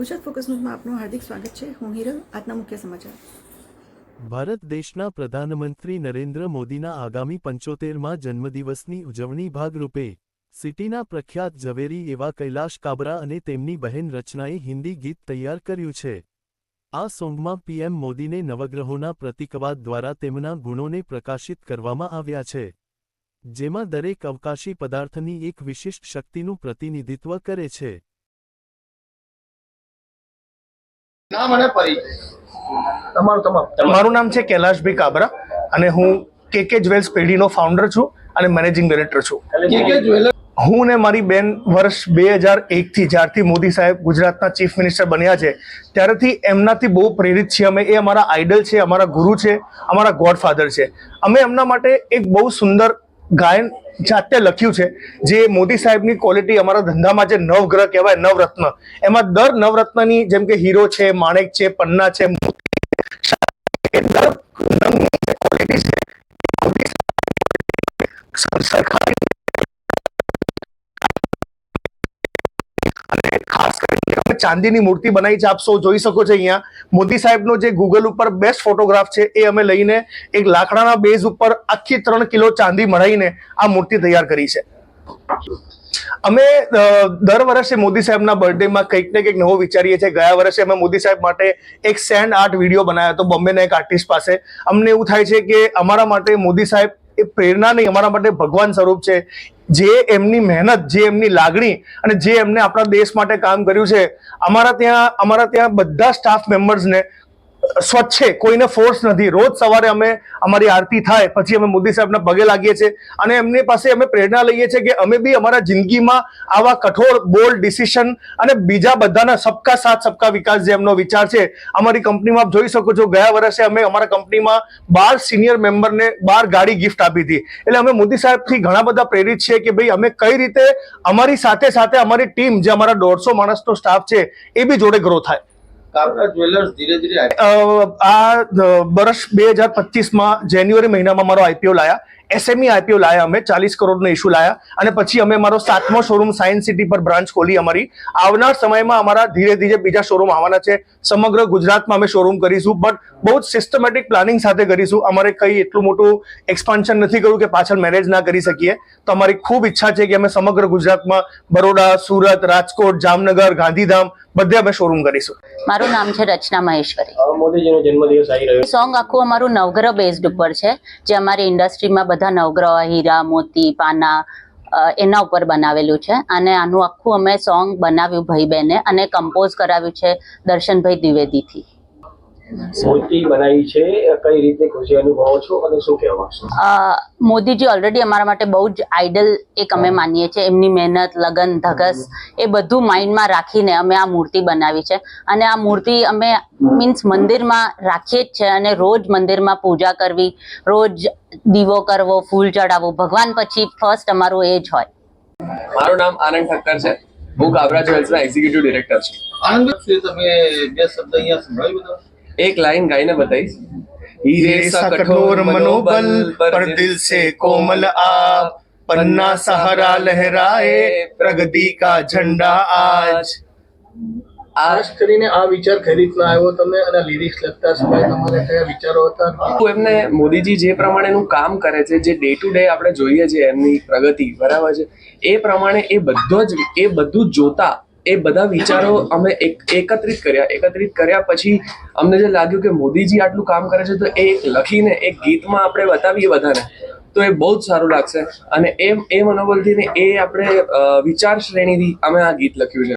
Gujarat focus ન્યૂઝમાં આપનું હાર્દિક સ્વાગત છે. હું હિરલ, આજના મુખ્ય સમાચાર. ભારત દેશના પ્રધાનમંત્રી નરેન્દ્ર મોદીના આગામી પંચોતેરમાં જન્મદિવસની ઉજવણી ભાગરૂપે સિટીના પ્રખ્યાત ઝવેરી એવા કૈલાશ કાબરા અને તેમની બહેન રચનાએ હિન્દી ગીત તૈયાર કર્યું છે. આ સોંગમાં પીએમ મોદીને નવગ્રહોના પ્રતિકવાદ દ્વારા તેમના ગુણોને પ્રકાશિત કરવામાં આવ્યા છે, જેમાં દરેક અવકાશી પદાર્થની એક વિશિષ્ટ શક્તિનું પ્રતિનિધિત્વ કરે છે. નામ અને પરિચય. તમારું તમારું. મારું નામ છે કૈલાશભાઈ કાબરા અને હું કે કે જ્વેલ્સ પેઢીનો ફાઉન્ડર છું અને મેનેજિંગ ડિરેક્ટર છું. કે કે જ્વેલર હું ને મારી બેન વર્ષ બે હજાર એકથી જ્યારથી મોદી સાહેબ ગુજરાતના ચીફ મિનિસ્ટર બન્યા છે ત્યારથી એમનાથી બહુ પ્રેરિત છીએ અમે. એ અમારા આઈડલ છે અમારા ગુરુ છે અમારા ગોડફાધર છે. અમે એમના માટે એક બહુ સુંદર ગાયન જાતે લખ્યું છે જે મોદી સાહેબની ક્વોલિટી અમારા ધંધામાં જે નવગ્રહ કહેવાય નવરત્ન એમાં દર નવરત્નની જેમ કે હીરો છે માણેક છે પન્ના છે સરકારી ચાંદીની મૂર્તિ બનાવી છે, આપ સૌ જોઈ શકો છો અહીંયા. મોદી સાહેબનો જે ગૂગલ ઉપર બેસ્ટ ફોટોગ્રાફ છે, એ અમે લઈને એક લાકડાના બેઝ ઉપર આખી ત્રણ કિલો ચાંદી મળાઈને આ મૂર્તિ તૈયાર કરી છે. અમે દર વર્ષે મોદી સાહેબના બર્થડેમાં કંઈક ને કંઈક નવો વિચારીએ છીએ. ગયા વર્ષે અમે મોદી સાહેબ માટે એક સેન્ડ આર્ટ વીડિયો બનાવ્યો હતો બોમ્બેના એક આર્ટિસ્ટ પાસે. અમને એવું થાય છે કે અમારા માટે મોદી સાહેબ એ પ્રેરણા નહીં, અમારા માટે ભગવાન સ્વરૂપ છે. જે એમની મહેનત, જે એમની લાગણી અને જે એમને આપણા દેશ માટે કામ કર્યું છે, અમારા ત્યાં અમારા ત્યાં બધા સ્ટાફ મેમ્બર્સને સ્વચ્છ છે, કોઈને ફોર્સ નથી. રોજ સવારે અમે અમારી આરતી થાય, પછી અમે મોદી સાહેબના પગે લાગીએ છીએ અને એમની પાસે અમે પ્રેરણા લઈએ છીએ કે અમે બી અમારા જિંદગીમાં આવા કઠોર બોલ્ડ ડિસિશન અને બીજા બધાના સબકા સાથ, સબકા વિકાસ જે એમનો વિચાર છે, અમારી કંપનીમાં આપ જોઈ શકો છો, ગયા વર્ષે અમે અમારા કંપનીમાં બાર સિનિયર મેમ્બરને બાર ગાડી ગિફ્ટ આપી હતી. એટલે અમે મોદી સાહેબથી ઘણા બધા પ્રેરિત છીએ કે ભાઈ અમે કઈ રીતે અમારી સાથે સાથે અમારી ટીમ જે અમારા દોઢસો માણસનો સ્ટાફ છે, એ બી જોડે ગ્રો થાય. આ વર્ષ બે હજાર પચીસમાં જાન્યુઆરી મહિનામાં મારો આઈપીઓ લાયા. એસએમઈ આઈપીઓ લાયા અમે, ચાલીસ કરોડનો ઇસ્યુ લાયા. અને પછી અમે મારો સાતમો શોરૂમ સાયન્સ સિટી પર બ્રાન્ચ ખોલી અમારી. આવનાર સમયમાં અમારા ધીરે ધીરે બીજા શોરૂમ આવવાના છે. સમગ્ર ગુજરાતમાં અમે શોરૂમ કરીશું બટ બહુ જ સિસ્ટમેટિક પ્લાનિંગ સાથે કરીશું. અમારે કઈ એટલું મોટું એક્સપાન્શન નથી કર્યું કે પાછળ મેરેજ ના કરી શકીએ. તો અમારી ખૂબ ઈચ્છા છે કે અમે સમગ્ર ગુજરાતમાં બરોડા, સુરત, રાજકોટ, જામનગર, ગાંધીધામ બધે અમે શોરૂમ કરીશું. મારું નામ છે રચના મહેશ્વરી. મોદીજીનો જન્મદિવસ આવી રહ્યો સોંગ આખું અમારું નવગ્રહ બેઝડ ઉપર છે જે અમારી ઇન્ડસ્ટ્રીમાં બધા નવગ્રહ હીરા મોતી પાના એના ઉપર બનાવેલું છે. અને આનું આખું અમે સોંગ બનાવ્યું ભાઈ બહેને અને કમ્પોઝ કરાવ્યું છે દર્શનભાઈ દ્વિવેદીથી. મૂર્તિ બનાવી છે. કઈ રીતે ખુશી અનુભવો છો અને શું કહેવા માંગશો? મોદીજી ઓલરેડી અમારા માટે બહુ જ આઈડલ એક અમે માનીએ છીએ. એમની મહેનત લગન ધગસ એ બધું માઇન્ડમાં રાખીને અમે આ મૂર્તિ બનાવી છે. અને આ મૂર્તિ અમે મીન્સ મંદિરમાં રાખીએ જ છે અને રોજ મંદિરમાં પૂજા કરવી રોજ દીવો કરવો ફૂલ ચડાવવું. ભગવાન પછી ફર્સ્ટ અમારું એ જ હોય. મારું નામ આનંદ ઠક્કર છે. હું કાબરા જ્વેલ્સના એક્ઝિક્યુટિવ ડિરેક્ટર છું. આનંદ તમે બે શબ્દ અહીંયા સંભળાવી બધા એક લાઈન ગાઈને બતાવીશ. હીરે કઠોર મનોબલ પર દિલ સે કોમલ આ પન્ના સહારા લહેરાએ પ્રગતિ કા ઝંડા આજ. ખાસ કરીને આ વિચાર કઈ રીતના આવ્યો તમે અને લિરિક્સ લખતા સમય તમારે કયા વિચારો હતા? હું એમને મોદીજી જે પ્રમાણેનું કામ કરે છે જે ડે ટુ ડે આપણે જોઈએ છીએ એમની પ્રગતિ બરાબર છે? એ પ્રમાણે એ બધો જ એ બધું જોતા એ બધા વિચારો અમે એક એકત્રિત કર્યા. એકત્રિત કર્યા પછી અમને જે લાગ્યું કે મોદીજી આટલું કામ કરે છે, તો એ એક લખીને એક ગીતમાં આપણે બતાવીએ બધાને, તો એ બહુ જ સારું લાગશે. અને એમ, એ મનોબલથી ને એ આપણે વિચાર શ્રેણીથી અમે આ ગીત લખ્યું છે.